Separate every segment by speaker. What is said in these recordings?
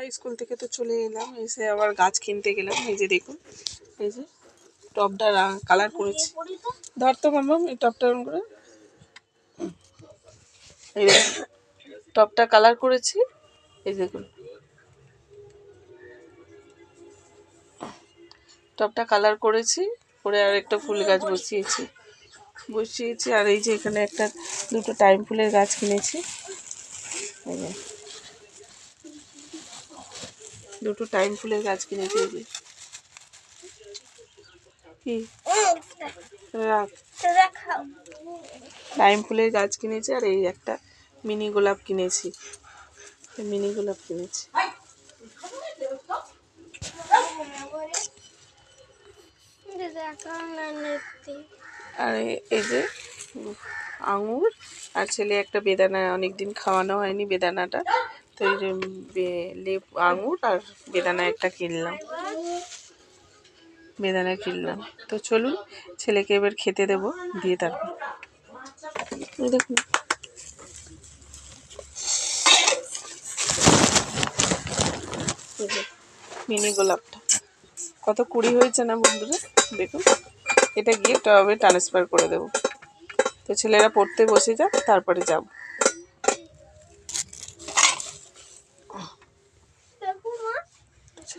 Speaker 1: আর school থেকে তো চলে এলাম, এসে আবার গাছ কিনতে গেলাম। এই যে দেখুন, এই যে টপটা কালার করেছি। ধর তো মামাম এই টপটা করে। এই টপটা কালার করেছি। এই দেখুন। টপটা কালার করেছি, করে আর একটা ফুল গাছ বসিয়েছি। বসিয়েছি, আর এই যে এখানে একটা দুটো টাইম ফুলের গাছ কিনেছি। এই দুটো টাইম ফুলের গাছ কিনেছি এই কি? রাখ। টাইম ফুলের গাছ কিনেছি আর এই একটা মিনি গোলাপ কিনেছি। মিনি গোলাপ কিনেছি। আর এই যে আঙুর, আর ছেলে একটা বেদানা অনেক দিন খাওয়ানো হয়নি বেদানাটা। তো এই যে লেবু আঙুর আর বেদানা একটা কিনলাম। বেদানা কিনলাম। তো চলুন, ছেলেকে এবার খেতে দেবো, দিয়ে তারপর। দেখুন। মিনি গোলাপটা। কত কুড়ি হয়েছে না বন্ধুরা? দেখুন। এটা গিয়ে টবে ট্রান্সফার করে দেবো। তো ছেলেরা পড়তে বসে যাক, তারপরে যাব।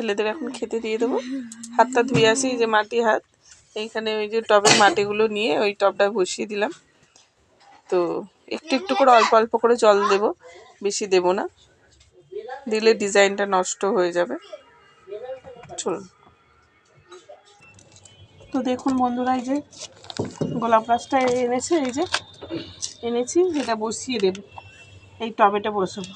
Speaker 1: ছেলেদের এখন খেতে দিয়ে দেবো। হাতটা ধুয়ে আসি যে মাটি হাত। এইখানে ওই যে টবের মাটিগুলো নিয়ে ওই টবটা বসিয়ে দিলাম। তো একটু একটু করে অল্প অল্প করে জল দেব, বেশি দেব না। দিলে ডিজাইনটা নষ্ট হয়ে যাবে। চলুন। তো দেখুন বন্ধুরা, এই যে গোলাপ গাছটা এনেছে, এই যে এনেছি যেটা বসিয়ে দেব। এই টবেটা বসাবো।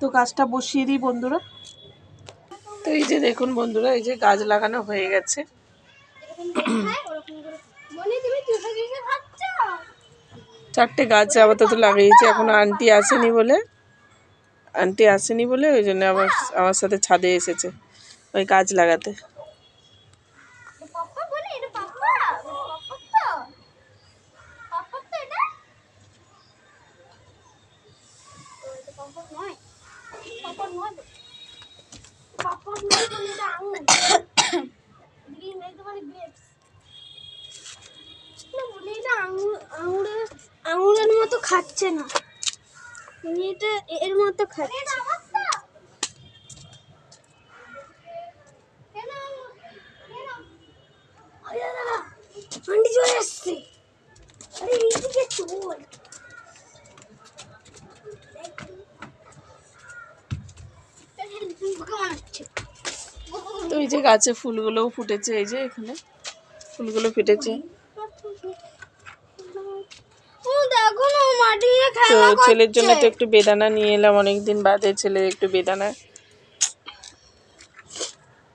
Speaker 1: তো গাছটা বসিয়ে দিই বন্ধুরা। তো এই যে দেখুন বন্ধুরা, এই যে গাছ লাগানো হয়ে গেছে। চারটে গাছ আপাতত লাগিয়েছি, এখন আন্টি আসেনি বলে। আন্টি আসেনি বলে, ওই জন্য আমার আমার সাথে ছাদে এসেছে, ওই গাছ লাগাতে।
Speaker 2: আঙুরের মতো খাচ্ছে না। এটা এর মতো খাচ্ছে আন্টি চলে আসছে আরে এইদিকে চল কেমন হচ্ছে
Speaker 1: তো এই যে গাছে ফুলগুলোও ফুটেছে এই যে এখানে ফুলগুলো ফুটেছে। তো ছেলের জন্য তো একটু বেদানা নিয়ে এলাম অনেকদিন বাদে ছেলে একটু বেদানা।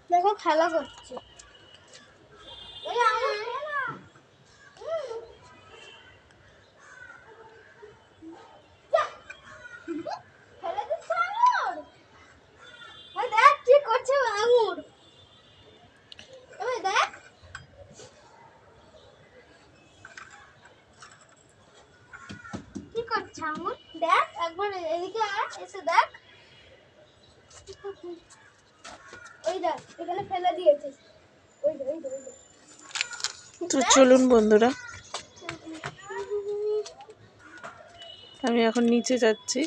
Speaker 2: দেখো খেলা করছে এই আঙুর খেয়ে না। হুম। যা। ফেলে দিচ্ছে আঙুর। ওই দেখ কি করছে ও আঙুর ওই দেখ কি দেখ একবার এদিকে আয় এসে দেখ। ওই দেখ এখানে ফেলে দিয়েছিস। ওই দে, ওই।
Speaker 1: তো চলুন বন্ধুরা। আমি এখন নিচে যাচ্ছি।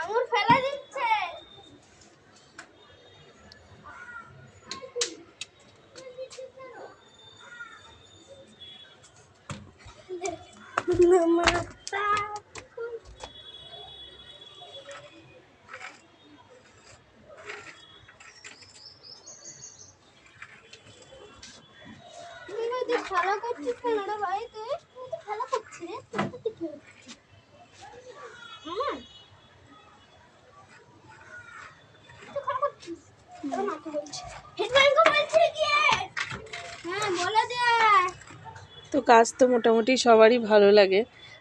Speaker 2: আঙুর ফেলা দিচ্ছে খেলা করছিস তুই তুই খেলা করছিস রে তুই খেলা করছিস? আমার বলছি হেডম্যানকে বলছি গিয়ে হ্যাঁ বলে দে
Speaker 1: তো গাছ তো মোটামুটি সবারই ভালো লাগে।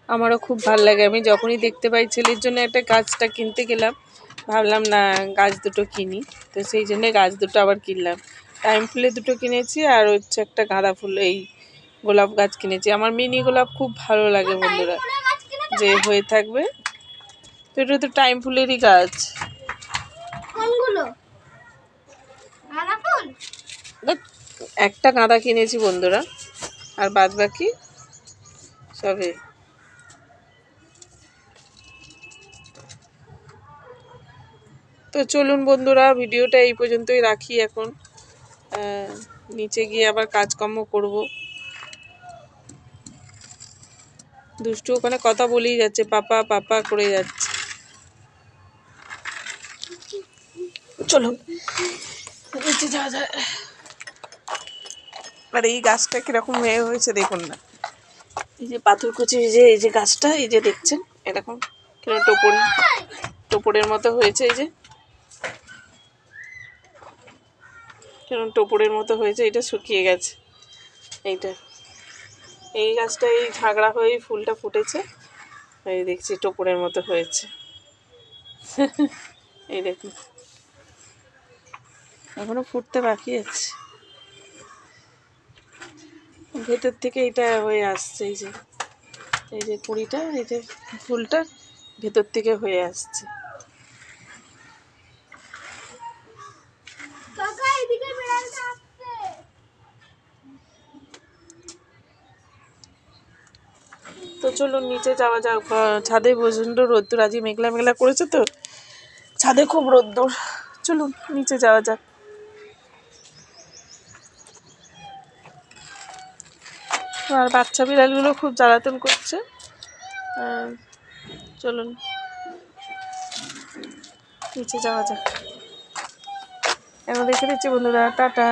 Speaker 1: আমারও খুব ভালো লাগে। আমি যখনই দেখতে পাই ছেলের জন্য একটা গাছটা কিনতে গেলাম ভাবলাম না গাছ দুটো কিনি। তো সেই জন্যে গাছ দুটো আবার কিনলাম। টাইম ফুলে দুটো কিনেছি আর হচ্ছে একটা গাঁদা ফুল এই গোলাপ গাছ কিনেছি। আমার মিনি গোলাপ খুব ভালো লাগে বন্ধুরা। যে হয়ে থাকবে তো এটা তো টাইম ফুলেরই গাছ। একটা গাঁদা কিনেছি বন্ধুরা। আর বাদ বাকি সবে তো চলুন বন্ধুরা, ভিডিওটা এই পর্যন্তই রাখি এখন। নিচে গিয়ে আবার কাজকর্ম করব। দুষ্টু ওখানে কথা বলেই যাচ্ছে, পাপা পাপা করে যাচ্ছে। চলুন। নিচে যাওয়া যায় আর এই গাছটা কীরকম হয়ে হয়েছে দেখুন না। এই যে পাথরকুচি যে, এই যে গাছটা, এই যে দেখছেন? এরকম কীরকম টোপর, টোপরের মতো হয়েছে, এই যে। কীরকম টোপরের মতো হয়েছে, এটা শুকিয়ে গেছে। এইটা। এই গাছটা, এই ঝাগড়া হয়ে ফুলটা ফুটেছে। এই দেখছি, টোপরের মতো হয়েছে। এই দেখুন। এখনও ফুটতে বাকি আছে। ভেতর থেকে এটা হয়ে আসছে এই যে এই যে কুড়িটা এই যে ফুলটা ভেতর থেকে হয়ে আসছে। তো চলুন নিচে যাওয়া যাক। ছাদে প্রচণ্ড রোদ্দুর আজকে মেঘলা মেঘলা করেছে তো। ছাদে খুব রোদ্দুর। চলুন নিচে যাওয়া যাক। আর বাচ্চা বিড়ালগুলো খুব জ্বালাতন করছে। চলুন। নিচে যাওয়া যাক। এখন দেখে দিচ্ছি বন্ধুরা, টাটা।